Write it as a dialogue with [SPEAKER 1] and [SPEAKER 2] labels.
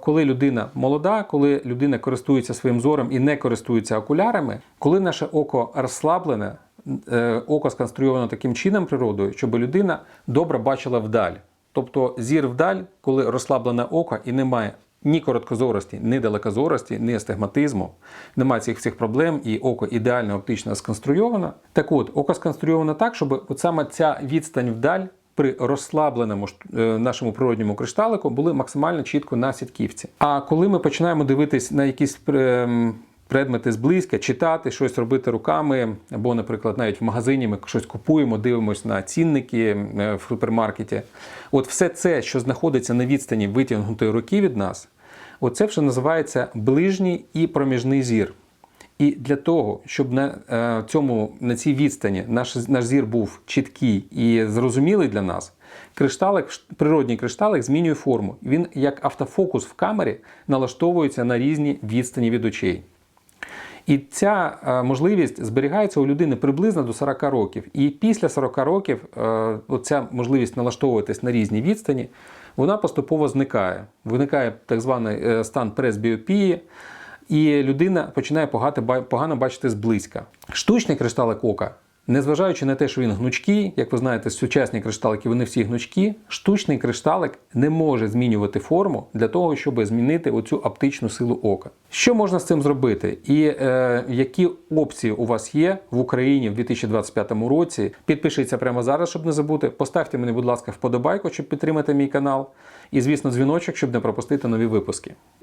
[SPEAKER 1] Коли людина молода, коли людина користується своїм зором і не користується окулярами, коли наше око розслаблене, е, око сконструйовано таким чином природою, щоб людина добре бачила вдаль. Тобто зір вдаль, коли розслаблене око і немає ні короткозорості, ні далекозорості, ні астигматизму, немає цих всіх проблем, і око ідеально оптично сконструйовано. Так от, око сконструйовано так, щоб от саме ця відстань вдаль при розслабленому е, нашому природньому кришталику були максимально чітко на сітківці. А коли ми починаємо дивитись на якісь предмети зблизька, читати, щось робити руками, або, наприклад, навіть в магазині ми щось купуємо, дивимося на цінники е, в супермаркеті. От все це, що знаходиться на відстані витягнутої руки від нас, оце вже називається ближній і проміжний зір. І для того, щоб на е, цьому на цій відстані наш, наш зір був чіткий і зрозумілий для нас, кришталик, природній кришталик змінює форму. Він як автофокус в камері налаштовується на різні відстані від очей. І ця е, можливість зберігається у людини приблизно до 40 років. І після 40 років е, оця можливість налаштовуватись на різні відстані, вона поступово зникає. Виникає так званий стан пресбіопії, і людина починає погано, бачити зблизька. Штучний кришталик ока, незважаючи на те, що він гнучкий, як ви знаєте, сучасні кришталики вони всі гнучкі, штучний кришталик не може змінювати форму для того, щоб змінити оцю оптичну силу ока. Що можна з цим зробити? І е, які опції у вас є в Україні в 2025 році? Підпишіться прямо зараз, щоб не забути. Поставте мені, будь ласка, вподобайку, щоб підтримати мій канал. І, звісно, дзвіночок, щоб не пропустити нові випуски.